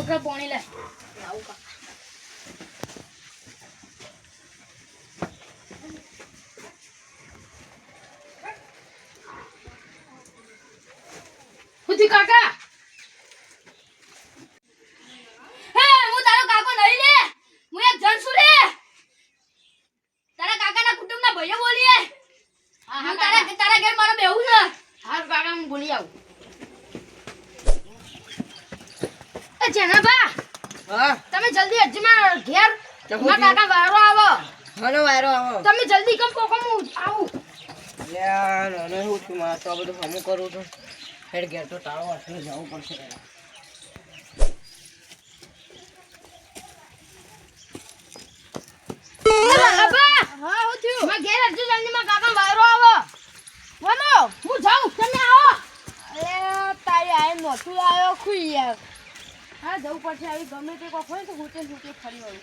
છોકરા પોણી લે. આવું કા. કાકા. હે હું તારો કાકો નહીં લે. હું એક જણ છું રે. તારા કાકાના કુટુંબના ભાઈઓ બોલીએ. હું તારા તારા ઘેર મારો બેહું છે. હા કાકા હું બોલી આવું. એ જેનાબા હા? તમે જલ્દી અરજી મારા ઘેર તો કાકા વારો આવો. હલો વારો આવો. તમે જલ્દી કમ કોકો હું આવું? લે નાનો હું છું મારે તો બધું હમું કરું છું. હેડ ઘેર તો તાળો વાંચીને જવું પડશે હા. હું થયું માં ઘેર અરજી જલ્દી માં કાકા વારો આવો. વનો હું જાઉં. તમે આવો. અરે તારી આય નોતું આવ્યો ખુઈ યાર હા જવું પડશે. આવી ગમે તે કોક હોય તો તે હોટેલ ફરી વળું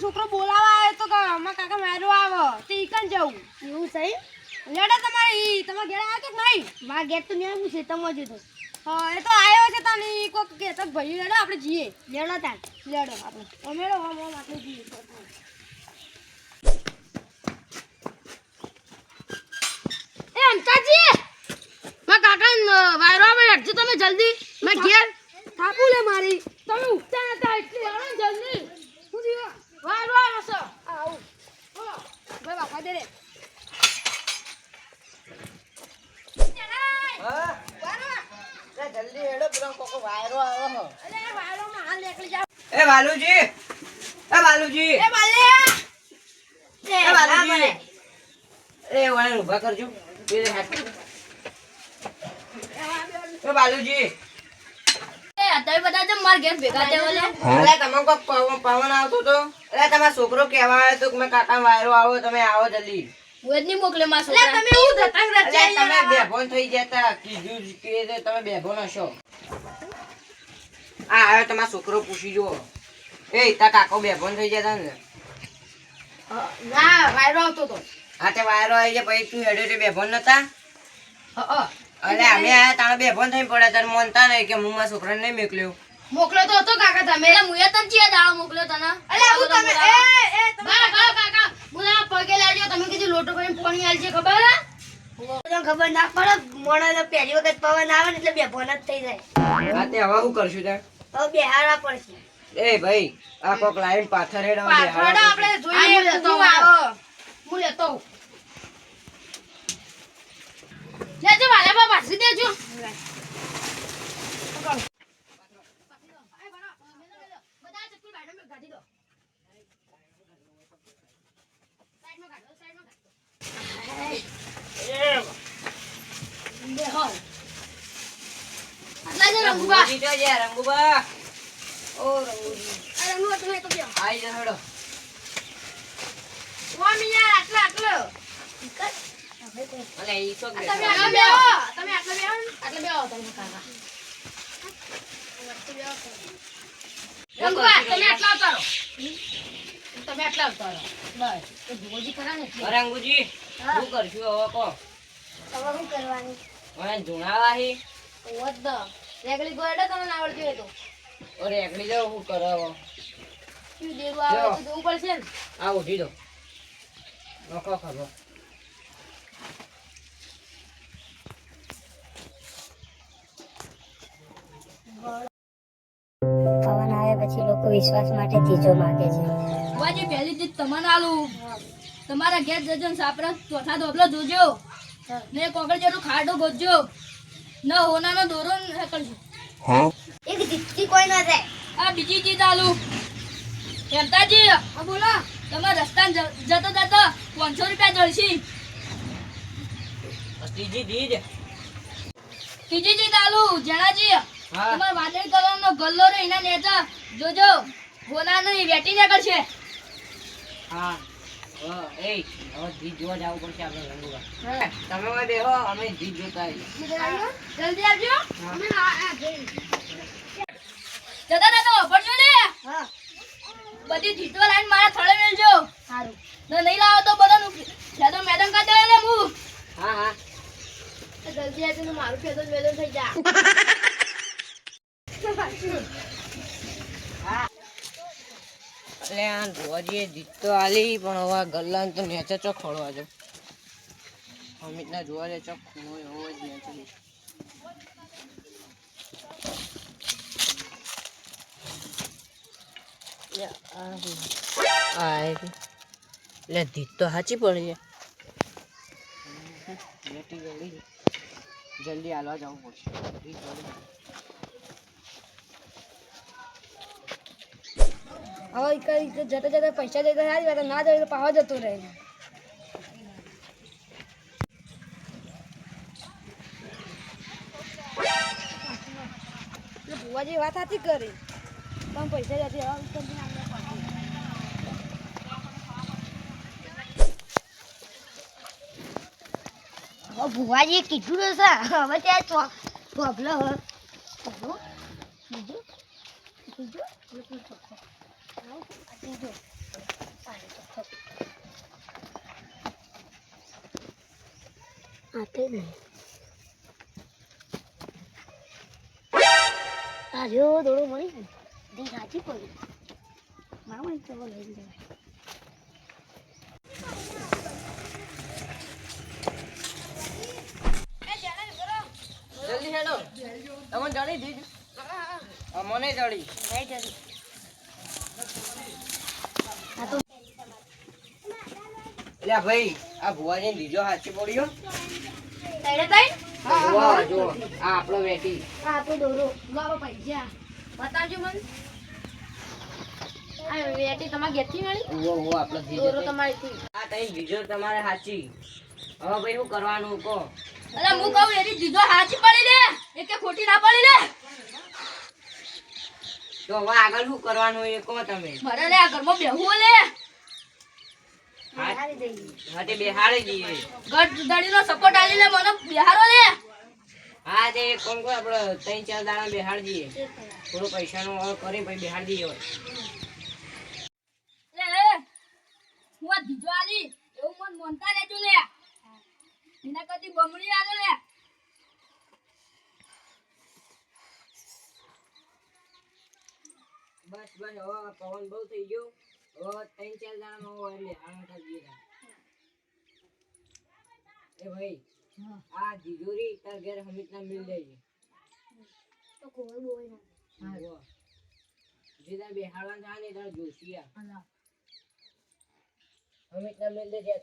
છોકરો બોલાવા આવ્યો તો અમારા કાકા મારો આવો. તે ઈકન જવું? એવું સહી લેડા તમારે ઈ. તમારે ઘેર આવ્યો કે નહીં? મારા ગેટ તો મેં હું ખેતરમાં જતો હા એ તો આવ્યો છે તને. ઈ કોક કે તો ભાઈ લેડો આપણે જઈએ. લેડો તાર લેડો આપણે. અમે જઈએ. અંતાજી માં કાકા વાયરો આવે હટજો તમે જલ્દી. મેં ઘેર થાપુ લે મારી. તમે ઉઠતા નતા એટલે આવો જલ્દી. હું થયું વાયરો આવે છે. આવું. ભાઈ બાપા દે રે. જલ્દી હેડો પેલો કોકો વાયરો આવ્યો અરે વાયરો માં હાલ નીકળી જા એ વાલુજી એ વાલુજી. એ વાલે. એ વાલુજી. એ વાળા ઊભા કરજો. એ વાલુજી તમે બધા જેમ માર ઘેર ભેગા થયા બોલો તમે કોક પવન પવન આવતો તો? અરે તમારો છોકરો કહેવા આવ્યો તો મેં કાકા વાયરો આવો તમે આવો જલ્દી. હું જ નહીં મોકલે મારા છોકરા તમે હું ધતંગ અરે તમે બેભોન થઈ જતા કીધું જ કે તમે બેભોન હશો. આ આવ્યો તમારો છોકરો પૂછી જુઓ. એ તા કાકો બેભોન થઈ જતા ને. ના વાયરો આવતો તો. હા તે વાયરો આવી જાય ભાઈ તું હેડે તે બેભોન નતા. અલે અમે આયા તાણે બેભોન થઈ પડ્યા તને મોનતા નહીં કે હું મારા છોકરાને નહીં મોકલ્યો. મોકલો તો હતો કાકા તમે. એટલે મુએ તને ચિયા દાવ મોકલો તને? અલે હું તમે એ એ તમે બા કાકા. મુના પગે લાગ્યો તમે કીધું લોટો કરીને પાણી આલજે ખબર? હે તને ખબર ના પડે મોણે તો પહેલી વખત પવન આવે ને એટલે બે ભોન જ થઈ જાય. આતે તે હવે હું કરશું તે હવે બેહારવા પડશે. એ ભાઈ આ કોક લાઈન પાથર હેડ હવે પાછળ આપણે જોઈએ તો આવો હું લેતો આવું. લેજો વાલા બા પાછી દેજો બધા ચપ્પલ બાયડા કાઢી દો સાઈડમાં કાઢો સાઈડમાં કાઢો બેહો આટલા જ રંગુબા રંગુજી તો છે, રંગુબા ઓ રંગુજી આ રંગુબા તમે તો બેહો આઈ જા હેડો રંગુજી શું કરશું હવે કો હવે શું કરવાની? મને જુણાવા હી? વધ દ. રેગલી તમને આવડતી હોય તો. ઓરે એકલી જાવ શું કરાવો? શું દેવું આવે તો પડશે ને. આ ઉઠી નકો પવન આવે પછી લોકો વિશ્વાસ માટે ચીજો માગે છે. બાજી પહેલી ચીજ તમને આલું. તમારા ઘેર જજો ને સાપરા ચોથા ધોબલો જોજો ને કોકર જેટલું ખાડો ગોજો ન હોનાનો દોરો ને કરજો એક જીતકી કોઈ ન રહે આ બીજી ચીજ આલુ. હેમતાજી આ બોલો. તમારા રસ્તા જતો જતો પાંચસો રૂપિયા જળશી ત્રીજી દીજ ત્રીજી ચીજ આલુ જણાજી તમારે વાદળ કલર કલરનો ગલ્લો રે એના નેતા જોજો ગોના નહીં વેટી ને કરશે. હા. હા એ હવે જીત જોવા જવું પડશે આપણે તમે અમે જીત જોતા આવીએ જલ્દી આવજો. અમે આ આ જઈ જતા જતા વાપરજો ને. હા. બધી જીતો લાઈન મારા થળે મેલજો. સારું. ને નહીં લાવો તો બધાનું ફેદો મેદાન કાઢ દે ને હા હા. જલ્દી આજે નું મારું ફેદો મેદાન થઈ જા. એટલે આ રોજીએ જીતો આલી પણ હવે તો નેચે ચો ખોળવા જો અમિત અમિતના જોવા જાય ચો ખોળો એવો જ નેચે એટલે ધીત તો સાચી પડી છે જલ્દી હાલવા જવું પડશે. હવે કઈ જતા જતા પૈસા દેતા સારી વાત ના જાય તો પાવા જતો રહે ભુવાજી વાત સાચી કરી પણ પૈસા જતી પાછી. હવે ભુવાજીએ કીધું હશે હવે ત્યાં પ્રોબ્લેમ હવે બીજું બીજું બીજું. આવું, આ નહીં આર્યો દોડો દી સાચી પડી મામા ચલો લઈ જવાય જલ્દી હેડો. તમને મને નહીં એટલે ભાઈ આ ભુવાજી લીજો સાચી પડ્યો તૈડે તૈડ વાહ જો આ આપણો બેટી આ આપણો દોરો. લાવો પૈસા બતાવજો મને. આ વેટી તમારા ઘેરથી મળી? ઉવો ઉવો આપણો દોરો તમારીથી. આ તઈ લીજો તમારે સાચી હવે ભાઈ શું કરવાનું કહો? અરે હું કહું એની દીધો સાચી પડી લે એ કે ખોટી ના પડી લે. તો હવે આગળ શું કરવાનું એ કહો તમે. મારે લે આ ઘરમાં બેહવું લે. હારી બેહાડી દઈએ. ગઢ દડીનો સપોર્ટ આલી લે મને બેહારો લે. હા તે કામ આપણે ત્રણ ચાર દાણા બેહાડી દઈએ. થોડું પૈસાનું ઓર કરી પછી બેહાડી દઈએ હવે. લે લે હું આ આલી એવું મન મોનતા રહેજો લે. એના કદી બમણી આલો લે. બસ બસ હવે પવન બહુ થઈ ગયો. હવે ત્રણ ચાર દાણામાં હવે બેહાડવા કરી જીરા એ ભાઈ આ જીજોરી તાર ઘેર હમીતના મિલ જાય તો કોઈ બોય ના જો જીદા તાર બેહાડવાનું થાય તાર જોશિયા મિલ ઘેર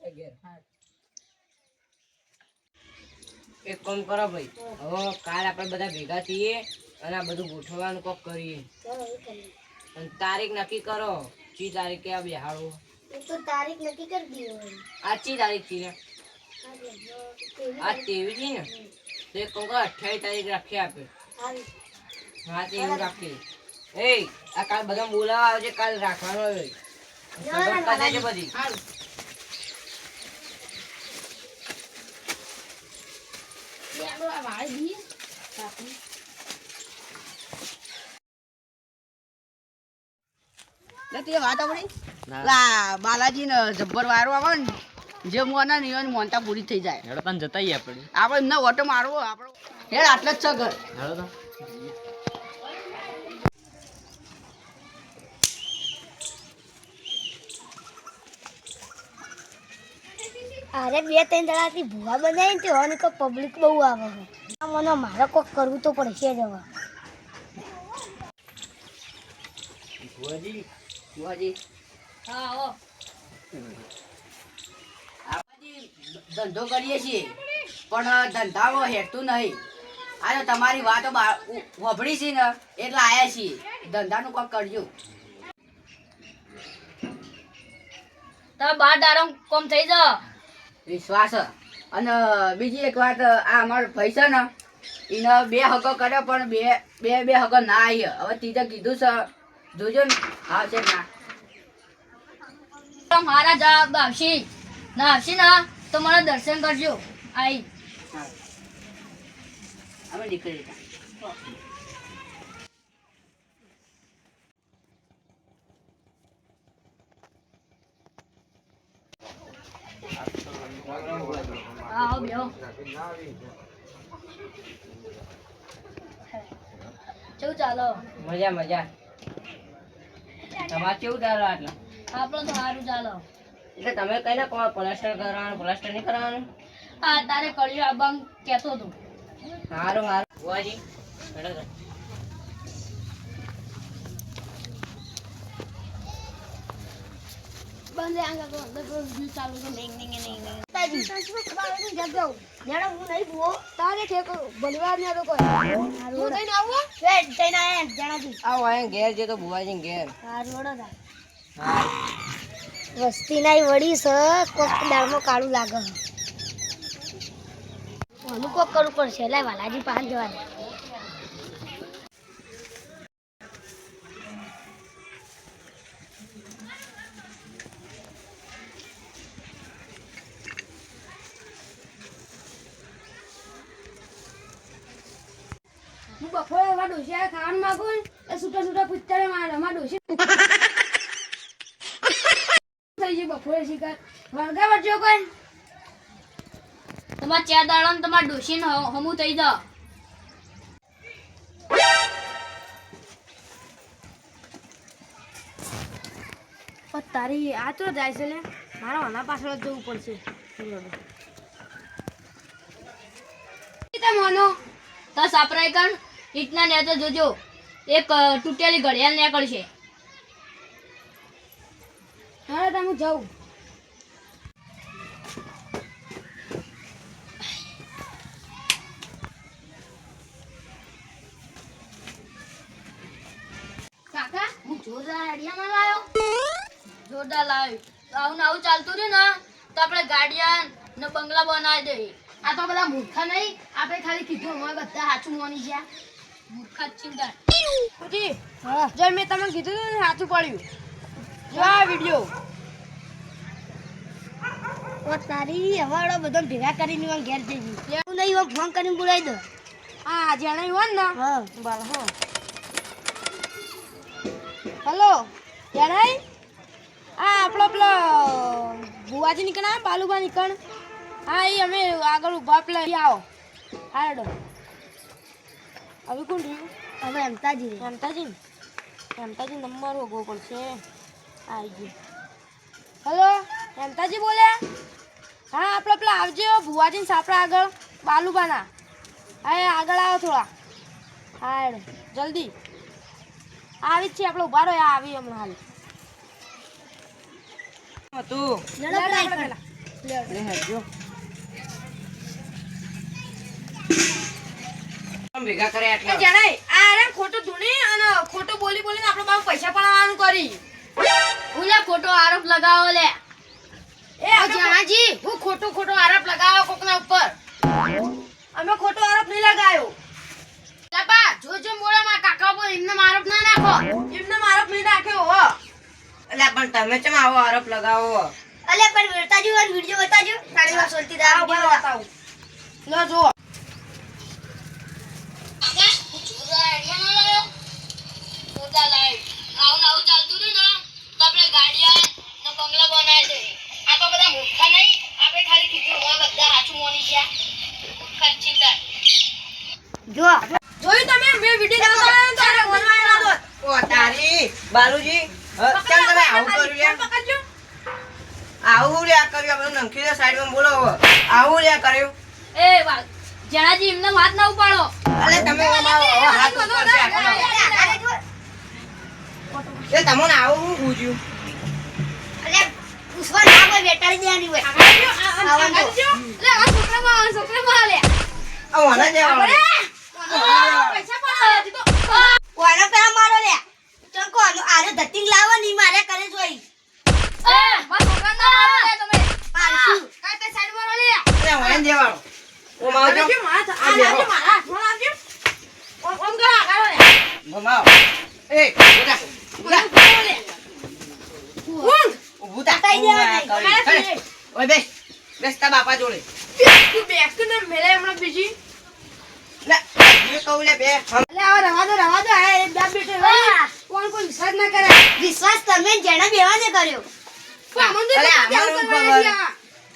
એક કામ કરો ભાઈ. હવે કાલ આપણે બધા ભેગા થઈએ અને આ બધું ગોઠવવાનું કોક કરીએ. અને તારીખ નક્કી કરો. ચી તારીખે આ બેહાડવો તો તારીખ નક્કી કરી દીધી આ ચી તારીખથી ને આ તેવી છે ને? તો એક કામ કરો અઠ્યાવીસ તારીખ રાખીએ આપણે. હા તે એવું રાખીએ. એ આ કાલ બધા બોલાવા આવજે કાલ રાખવાનો સગવડ બધી લે આપણો આ વાળી દી કાપી તે વાત આપણી લા બાલાજી ને જબ્બર વારો આવે ને જે મોના નિયન મોનતા પૂરી થઈ જાય. હેડો તને જતાઈએ આપણે. આપણે એમને ઓટો મારવો આપણો. હેડ આટલે જ છે ઘર. હેડો તો અરે બે ત્રણ દડાથી ભૂવા બનાવી ને તેવાની તો પબ્લિક બહુ આવે છે. મને મારે કોક કરવું તો પડશે જ હવે. ભુવાજી ભુવાજી. હા આવો ધંધો કરીએ છીએ પણ ધંધામાં હેઠતું નહીં. આજે તમારી વાતો વભળી છે ને એટલે આવ્યા છીએ. ધંધાનું કોક કરજો. તારા બાર દારો કોમ થઈ જા. વિશ્વાસ. અને બીજી એક વાત આ અમારો ભાઈ છે ને એને બે હકો કરે પણ બે બે બે હકો ના આવી હવે તીજે કીધું છે જોજો ને હા છે ના. મારા જવાબ આવશે ના આવશે ના તો મને દર્શન કરજો. આઈ. અમે નીકળી Thank આવો તમારે કેવું ચાલે આટલા આપણો તો સારું ચાલો એટલે તમે કઈ ના કહો પ્લાસ્ટર કરવાનું પ્લાસ્ટર નહીં કરવાનું હા તારે કર્યું, આ બંગ કહેતો હતો. સારું સારું બુવાજી બંધ આગળ તો અંદર તો view ચાલુ છે. નેંગ નેંગ નેંગ નેંગ. તાજી બાળકની જગ્યા જાઉં. જાણે હું નહીં ભૂવો. તારે કે ભલવાર ને તો કોઈ. હું થઈને આવું એ જઈને આયા જણાજી. આવો અહીંયા ઘેર જે તો બુવાજી ઘેર. હારું વળો તાર. હા. વસ્તી નાઈ વળી સ કોક દાળમાં કાળું લાગે છે. કોક કરવું પડશે. લાય વાલાજી પાન જવા દે હું બપોરે એવા ડોસિયા ખાવાનું માંગુ ને એ છૂટા છૂટા પૂછતા મારે અમારા ડોસી ગઈ બપોરે શિકાર વળગા વચ્ચે કોઈ? તમારે ચા દાડા તમારે ડોસી ને હમું થઈ પણ તારી આ તો જાય છે લે. મારા આના પાછળ જવું પડશે. મોનો. તો સાપરાય કણ ઈટના ને તો જોજો. એક તૂટેલી ઘડિયાળ નીકળશે હા તમે જાઉં. કાકા હું જોરદાર આઈડિયા લાવ્યો લાયો. જોરદાર લાવ્યો આવું ને આવું ચાલતું રહ્યું ને તો આપણે ગાડિયા ને બંગલા બનાવી દઈએ. આ તો બધા મૂર્ખા નહીં. આપણે ખાલી કીધું અમારે બધા સાચું માની ગયા. મૂર્ખા જ ચિંતા પૂછી મેં તમને કીધું હતું ને સાચું પડ્યું. જો આ વીડિયો. ઓ તારી હવાડો બધો ભેગા કરીને હું ઘેર જઈ ગઈ. હું નહીં હું ફોન કરીને બોલાવી દો આ જેણે હોય ને? હા. બરાબર હો. હેલો જણાય આ આપણો પેલો બુવાજી નીકળ્યા બાલુબા નીકળ. હા એ અમે આગળ ઊભા પેલા આવો. હા હવે કોણ રહ્યું? હવે એમતાજી ને? હેમતાજી નંબર હોગવો પડશે. આવી હલો હેમતાજી બોલ્યા હા આપણે પેલા આવજો ભુવાજી સાપડા આગળ બાલુબાના. હા એ આગળ આવો થોડા. હા હેડો જલ્દી. આવી જ છે આપણે ઊભા રહો આવી હમણાં હાલ. ભેગા કરે એ આટલા જણાય આ રે ખોટું ધૂણી અને ખોટું બોલી બોલીને લગાવો લે. એ જણાજી હું ખોટો ખોટો આરોપ લગાવો કોકના ઉપર. અમે ખોટો આરોપ નહીં લગાયો. લાપા જોજો મોડા માં કાકા પર એમને આરોપ ના નાખો. એમને આરોપ નહીં નાખ્યો હો. એટલે પણ તમે કેમ આવો આરોપ લગાવો અલે પણ વેરતાજી વાળો વિડિયો બતાજો સાડી વાત સોલતી દા બતાવું. લો જો જો. જોયું તમે? મે વિડિયો બનાવ્યો તારે ફોન આવ્યો ઓ તારી બાલુજી કેમ તમે આવું કર્યું લે પકડજો. આવું લે કર્યું? આ નંખી સાઈડમાં બોલાવો આવું લે કર્યું. એ વા- જણાજી એમને વાત ના ઉપાડો. અરે તમે હાથ ઉપર એ તમને આવું હું પૂછ્યું અલે ઉસવા ના કોઈ વેટાડી દેવાની હોય. આવવાનું આ છોકરામાં આ છોકરામાં લે આ વાના જેવા પૈસા પણ હજી તો કોનો પેલા મારો લે. તો કોનો આરે ધતિંગ લાવવાની મારે કરે જોઈ એ મારા છોકરાને ના મારો લે તમે. પાડશું. કાઈ તે સાઈડમાં લે. અલે વાન જેવાળો ઓ માવજો આવજો. મારા આ આવજો મારા હાથમાં આવજો. ઓમ ઓમ કરો લે. એ લે. ઊંઘ. ઓય બેસ. બેસ બાપા જોડે. બેસ ને મેલે હમણાં બીજી. વિશ્વાસ ના કરે? વિશ્વાસ તમે જેને બેવાને કર્યો. પણ અમને અલે, તો અમારું ધ્યાન કરવાની ખબર. છે આ.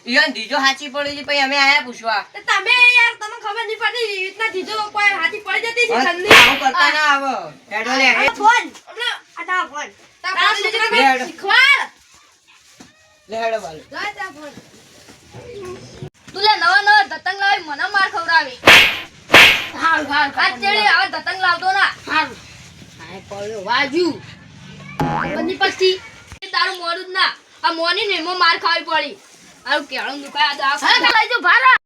ઈયોને દીજો હાચી પડી છે પછી અમે આયા પૂછવા. તમે યાર તમને ખબર નહીં પડતી એવી રીતના દીધો કોઈ હાથી પડી જતી છે હવે આવું કરતા ના આવો. હેડો લે ફોન. હમણાં આ તારો ફોન. તારા છોકરાને શીખવાડ? લે હેડો બાલુ. જા ત્યાં ફોન. તું લે નવા નવા દતંગ લાવી મને માર ખવડાવી. હારું હારું આજ હવે દતંગ લાવતો ના. હારું. હાય પડ્યો બની પછી. તારું મોડું જ ના. આ મોની ને મો માર ખાવી પડી. આવું કેળું દુખાય આ તો આ લઈ જો ભારા.